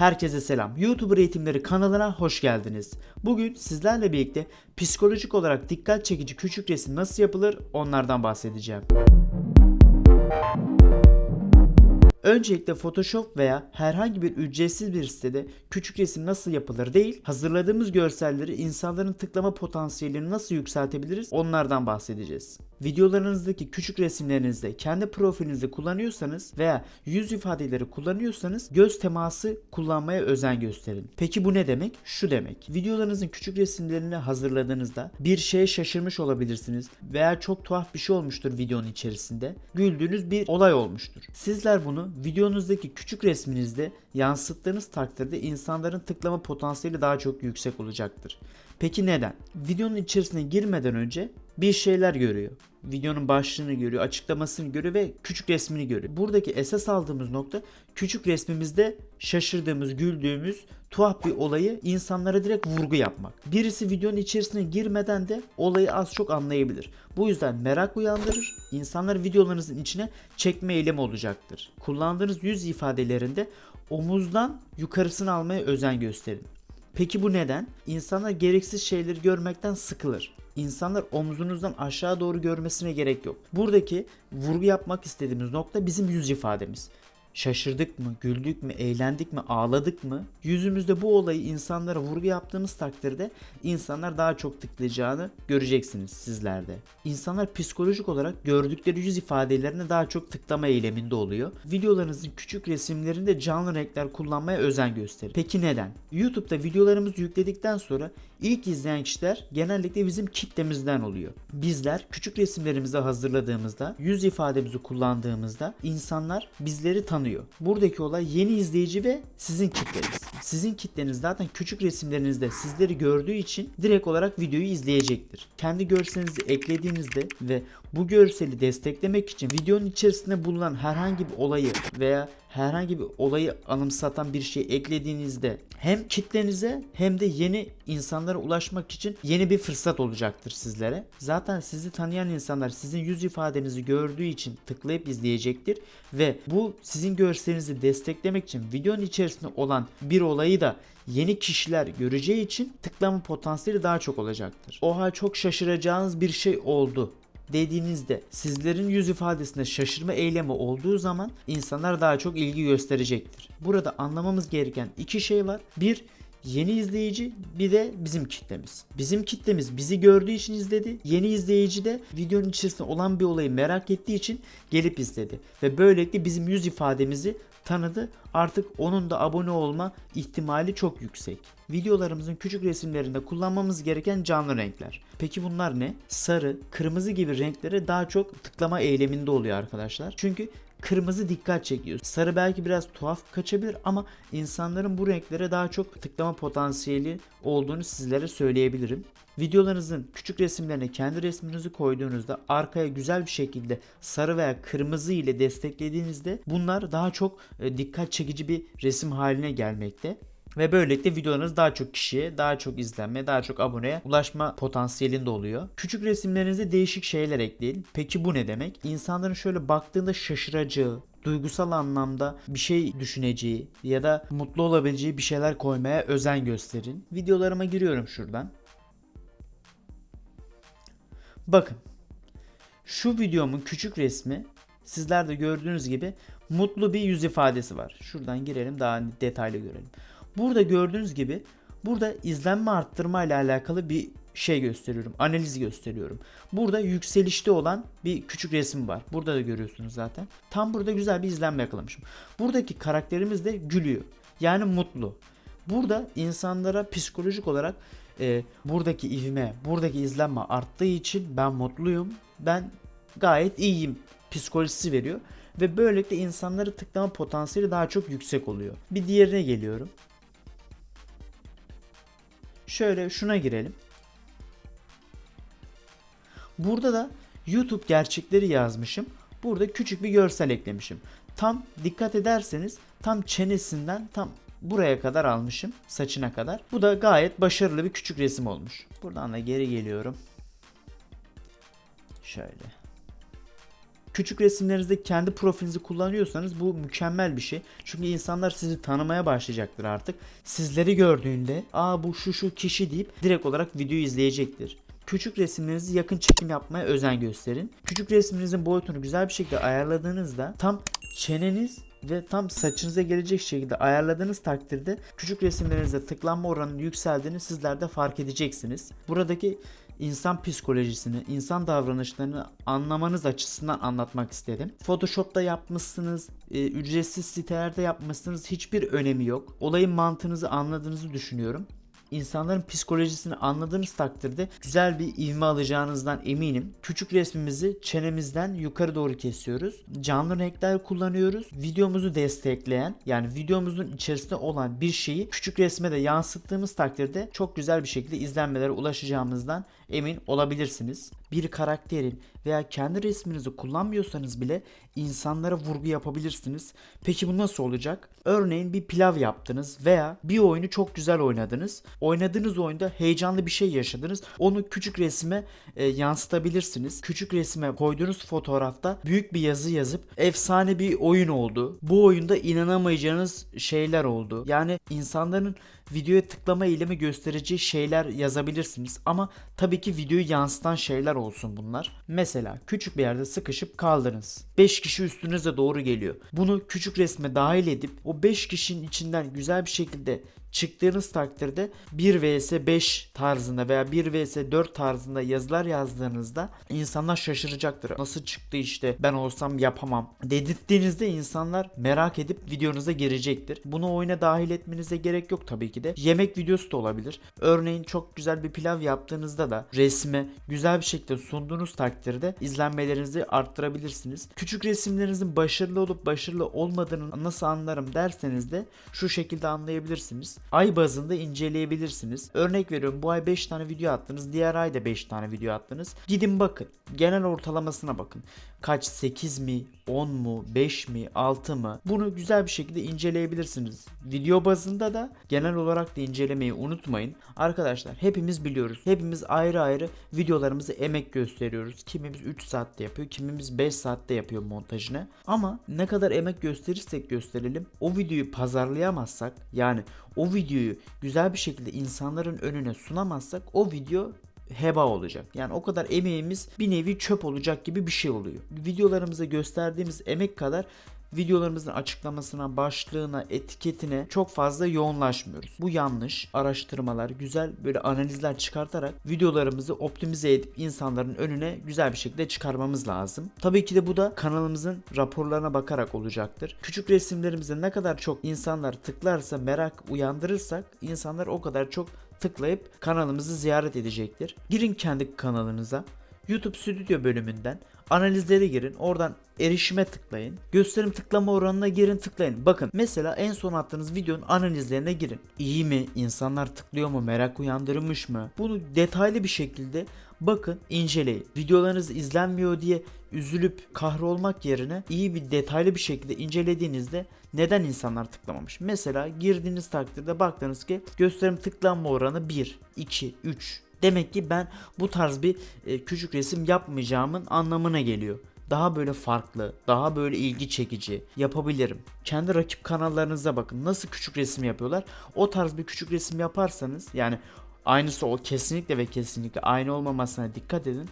Herkese selam. YouTuber Eğitimleri kanalına hoş geldiniz. Bugün sizlerle birlikte psikolojik olarak dikkat çekici küçük resim nasıl yapılır onlardan bahsedeceğim. Öncelikle Photoshop veya herhangi bir ücretsiz bir sitede küçük resim nasıl yapılır değil, hazırladığımız görselleri insanların tıklama potansiyelini nasıl yükseltebiliriz onlardan bahsedeceğiz. Videolarınızdaki küçük resimlerinizde kendi profilinizde kullanıyorsanız veya yüz ifadeleri kullanıyorsanız göz teması kullanmaya özen gösterin. Peki bu ne demek? Şu demek. Videolarınızın küçük resimlerini hazırladığınızda bir şeye şaşırmış olabilirsiniz veya çok tuhaf bir şey olmuştur videonun içerisinde. Güldüğünüz bir olay olmuştur. Sizler bunu videonuzdaki küçük resminizde yansıttığınız takdirde insanların tıklama potansiyeli daha çok yüksek olacaktır. Peki neden? Videonun içerisine girmeden önce bir şeyler görüyor. Videonun başlığını görüyor, açıklamasını görüyor ve küçük resmini görüyor. Buradaki esas aldığımız nokta küçük resmimizde şaşırdığımız, güldüğümüz tuhaf bir olayı insanlara direkt vurgu yapmak. Birisi videonun içerisine girmeden de olayı az çok anlayabilir. Bu yüzden merak uyandırır, insanları videolarınızın içine çekme eylemi olacaktır. Kullandığınız yüz ifadelerinde omuzdan yukarısını almaya özen gösterin. Peki bu neden? İnsanlar gereksiz şeyleri görmekten sıkılır. İnsanlar omzunuzdan aşağı doğru görmesine gerek yok. Buradaki vurgu yapmak istediğimiz nokta bizim yüz ifademiz. Şaşırdık mı, güldük mü, eğlendik mi, ağladık mı? Yüzümüzde bu olayı insanlara vurgu yaptığımız takdirde insanlar daha çok tıklayacağını göreceksiniz sizlerde. İnsanlar psikolojik olarak gördükleri yüz ifadelerine daha çok tıklama eyleminde oluyor. Videolarınızın küçük resimlerinde canlı renkler kullanmaya özen gösterin. Peki neden? YouTube'da videolarımızı yükledikten sonra ilk izleyen kişiler genellikle bizim kitlemizden oluyor. Bizler küçük resimlerimizi hazırladığımızda, yüz ifademizi kullandığımızda insanlar bizleri tanıyor. Buradaki olay yeni izleyici ve sizin kitleniz. Sizin kitleniz zaten küçük resimlerinizde sizleri gördüğü için direkt olarak videoyu izleyecektir. Kendi görselinizi eklediğinizde ve bu görseli desteklemek için videonun içerisinde bulunan herhangi bir olayı veya herhangi bir olayı anımsatan bir şey eklediğinizde hem kitlenize hem de yeni insanlara ulaşmak için yeni bir fırsat olacaktır sizlere. Zaten sizi tanıyan insanlar sizin yüz ifadenizi gördüğü için tıklayıp izleyecektir ve bu sizin görselinizi desteklemek için videonun içerisinde olan bir olayı da yeni kişiler göreceği için tıklama potansiyeli daha çok olacaktır. Oha çok şaşıracağınız bir şey oldu dediğinizde sizlerin yüz ifadesinde şaşırma eylemi olduğu zaman insanlar daha çok ilgi gösterecektir. Burada anlamamız gereken iki şey var. Bir Yeni izleyici bir de bizim kitlemiz. Bizim kitlemiz bizi gördüğü için izledi. Yeni izleyici de videonun içerisinde olan bir olayı merak ettiği için gelip izledi. Ve böylelikle bizim yüz ifademizi tanıdı. Artık onun da abone olma ihtimali çok yüksek. Videolarımızın küçük resimlerinde kullanmamız gereken canlı renkler. Peki bunlar ne? Sarı, kırmızı gibi renklere daha çok tıklama eyleminde oluyor arkadaşlar. Çünkü kırmızı dikkat çekiyor. Sarı belki biraz tuhaf kaçabilir ama insanların bu renklere daha çok tıklama potansiyeli olduğunu sizlere söyleyebilirim. Videolarınızın küçük resimlerine kendi resminizi koyduğunuzda arkaya güzel bir şekilde sarı veya kırmızı ile desteklediğinizde bunlar daha çok e, dikkat çekici bir resim haline gelmekte. Ve böylelikle videolarınız daha çok kişiye, daha çok izlenme, daha çok aboneye ulaşma potansiyelinde oluyor. Küçük resimlerinize değişik şeyler ekleyin. Peki bu ne demek? İnsanların şöyle baktığında şaşıracağı, duygusal anlamda bir şey düşüneceği ya da mutlu olabileceği bir şeyler koymaya özen gösterin. Videolarıma giriyorum şuradan. Bakın. Şu videomun küçük resmi sizler de gördüğünüz gibi mutlu bir yüz ifadesi var. Şuradan girelim daha detaylı görelim. Burada gördüğünüz gibi burada izlenme arttırma ile alakalı bir şey gösteriyorum. Analiz gösteriyorum. Burada yükselişte olan bir küçük resim var. Burada da görüyorsunuz zaten. Tam burada güzel bir izlenme yakalamışım. Buradaki karakterimiz de gülüyor. Yani mutlu. Burada insanlara psikolojik olarak e, buradaki ivme, buradaki izlenme arttığı için ben mutluyum. Ben gayet iyiyim psikolojisi veriyor. Ve böylelikle insanları tıklama potansiyeli daha çok yüksek oluyor. Bir diğerine geliyorum. Şöyle şuna girelim. Burada da YouTube gerçekleri yazmışım. Burada küçük bir görsel eklemişim. Tam dikkat ederseniz tam çenesinden tam buraya kadar almışım saçına kadar. Bu da gayet başarılı bir küçük resim olmuş. Buradan da geri geliyorum. Şöyle. Küçük resimlerinizde kendi profilinizi kullanıyorsanız bu mükemmel bir şey. Çünkü insanlar sizi tanımaya başlayacaktır artık. Sizleri gördüğünde aa bu şu şu kişi deyip direkt olarak videoyu izleyecektir. Küçük resimlerinizi yakın çekim yapmaya özen gösterin. Küçük resminizin boyutunu güzel bir şekilde ayarladığınızda tam çeneniz ve tam saçınıza gelecek şekilde ayarladığınız takdirde küçük resimlerinizde tıklanma oranının yükseldiğini sizler de fark edeceksiniz. Buradaki insan psikolojisini, insan davranışlarını anlamanız açısından anlatmak istedim. Photoshop'ta yapmışsınız, e, ücretsiz sitelerde yapmışsınız hiçbir önemi yok. Olayın mantığınızı anladığınızı düşünüyorum insanların psikolojisini anladığınız takdirde güzel bir ivme alacağınızdan eminim. Küçük resmimizi çenemizden yukarı doğru kesiyoruz. Canlı renkler kullanıyoruz. Videomuzu destekleyen yani videomuzun içerisinde olan bir şeyi küçük resme de yansıttığımız takdirde çok güzel bir şekilde izlenmelere ulaşacağımızdan emin olabilirsiniz. Bir karakterin veya kendi resminizi kullanmıyorsanız bile insanlara vurgu yapabilirsiniz. Peki bu nasıl olacak? Örneğin bir pilav yaptınız veya bir oyunu çok güzel oynadınız. Oynadığınız oyunda heyecanlı bir şey yaşadınız. Onu küçük resime e, yansıtabilirsiniz. Küçük resime koyduğunuz fotoğrafta büyük bir yazı yazıp efsane bir oyun oldu. Bu oyunda inanamayacağınız şeyler oldu. Yani insanların videoya tıklama eylemi göstereceği şeyler yazabilirsiniz. Ama tabii ki videoyu yansıtan şeyler olsun bunlar. Mesela küçük bir yerde sıkışıp kaldınız. 5 kişi üstünüze doğru geliyor. Bunu küçük resme dahil edip o 5 kişinin içinden güzel bir şekilde çıktığınız takdirde 1 vs 5 tarzında veya 1 vs 4 tarzında yazılar yazdığınızda insanlar şaşıracaktır. Nasıl çıktı işte ben olsam yapamam. Dedirttiğinizde insanlar merak edip videonuza girecektir. Bunu oyuna dahil etmenize gerek yok tabii ki de. Yemek videosu da olabilir. Örneğin çok güzel bir pilav yaptığınızda da resme güzel bir şekilde sunduğunuz takdirde izlenmelerinizi arttırabilirsiniz. Küçük resimlerinizin başarılı olup başarılı olmadığını nasıl anlarım derseniz de şu şekilde anlayabilirsiniz ay bazında inceleyebilirsiniz. Örnek veriyorum bu ay 5 tane video attınız. Diğer ay da 5 tane video attınız. Gidin bakın. Genel ortalamasına bakın. Kaç 8 mi, 10 mu, 5 mi, 6 mı? Bunu güzel bir şekilde inceleyebilirsiniz. Video bazında da genel olarak da incelemeyi unutmayın. Arkadaşlar hepimiz biliyoruz. Hepimiz ayrı ayrı videolarımızı emek gösteriyoruz. Kimimiz 3 saatte yapıyor, kimimiz 5 saatte yapıyor montajını. Ama ne kadar emek gösterirsek gösterelim o videoyu pazarlayamazsak yani o videoyu güzel bir şekilde insanların önüne sunamazsak o video heba olacak. Yani o kadar emeğimiz bir nevi çöp olacak gibi bir şey oluyor. Videolarımıza gösterdiğimiz emek kadar videolarımızın açıklamasına, başlığına, etiketine çok fazla yoğunlaşmıyoruz. Bu yanlış. Araştırmalar, güzel böyle analizler çıkartarak videolarımızı optimize edip insanların önüne güzel bir şekilde çıkarmamız lazım. Tabii ki de bu da kanalımızın raporlarına bakarak olacaktır. Küçük resimlerimize ne kadar çok insanlar tıklarsa, merak uyandırırsak insanlar o kadar çok tıklayıp kanalımızı ziyaret edecektir. Girin kendi kanalınıza. YouTube Studio bölümünden analizlere girin. Oradan erişime tıklayın. Gösterim tıklama oranına girin tıklayın. Bakın mesela en son attığınız videonun analizlerine girin. İyi mi? İnsanlar tıklıyor mu? Merak uyandırmış mı? Bunu detaylı bir şekilde bakın inceleyin. Videolarınız izlenmiyor diye üzülüp kahrolmak yerine iyi bir detaylı bir şekilde incelediğinizde neden insanlar tıklamamış? Mesela girdiğiniz takdirde baktınız ki gösterim tıklanma oranı 1, 2, 3 Demek ki ben bu tarz bir e, küçük resim yapmayacağımın anlamına geliyor. Daha böyle farklı, daha böyle ilgi çekici yapabilirim. Kendi rakip kanallarınıza bakın nasıl küçük resim yapıyorlar. O tarz bir küçük resim yaparsanız yani aynısı o kesinlikle ve kesinlikle aynı olmamasına dikkat edin.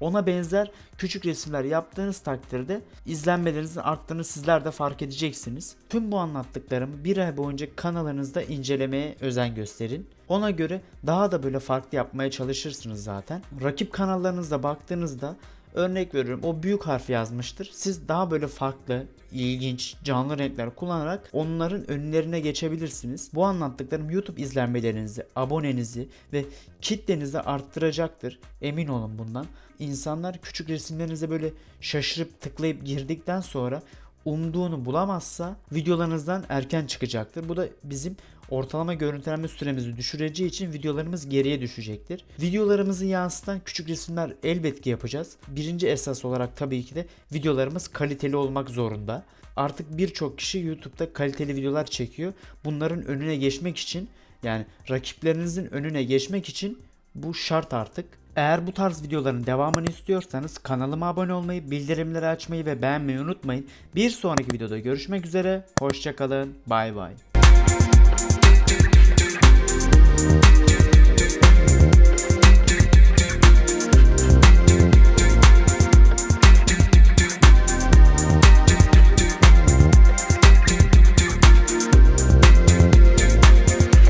Ona benzer küçük resimler yaptığınız takdirde izlenmelerinizin arttığını sizler de fark edeceksiniz. Tüm bu anlattıklarımı bir ay boyunca kanalınızda incelemeye özen gösterin. Ona göre daha da böyle farklı yapmaya çalışırsınız zaten. Rakip kanallarınıza baktığınızda Örnek veriyorum o büyük harf yazmıştır. Siz daha böyle farklı, ilginç, canlı renkler kullanarak onların önlerine geçebilirsiniz. Bu anlattıklarım YouTube izlenmelerinizi, abonenizi ve kitlenizi arttıracaktır. Emin olun bundan. İnsanlar küçük resimlerinize böyle şaşırıp tıklayıp girdikten sonra umduğunu bulamazsa videolarınızdan erken çıkacaktır. Bu da bizim ortalama görüntülenme süremizi düşüreceği için videolarımız geriye düşecektir. Videolarımızı yansıtan küçük resimler elbet ki yapacağız. Birinci esas olarak tabii ki de videolarımız kaliteli olmak zorunda. Artık birçok kişi YouTube'da kaliteli videolar çekiyor. Bunların önüne geçmek için yani rakiplerinizin önüne geçmek için bu şart artık. Eğer bu tarz videoların devamını istiyorsanız kanalıma abone olmayı, bildirimleri açmayı ve beğenmeyi unutmayın. Bir sonraki videoda görüşmek üzere. Hoşçakalın. Bay bay.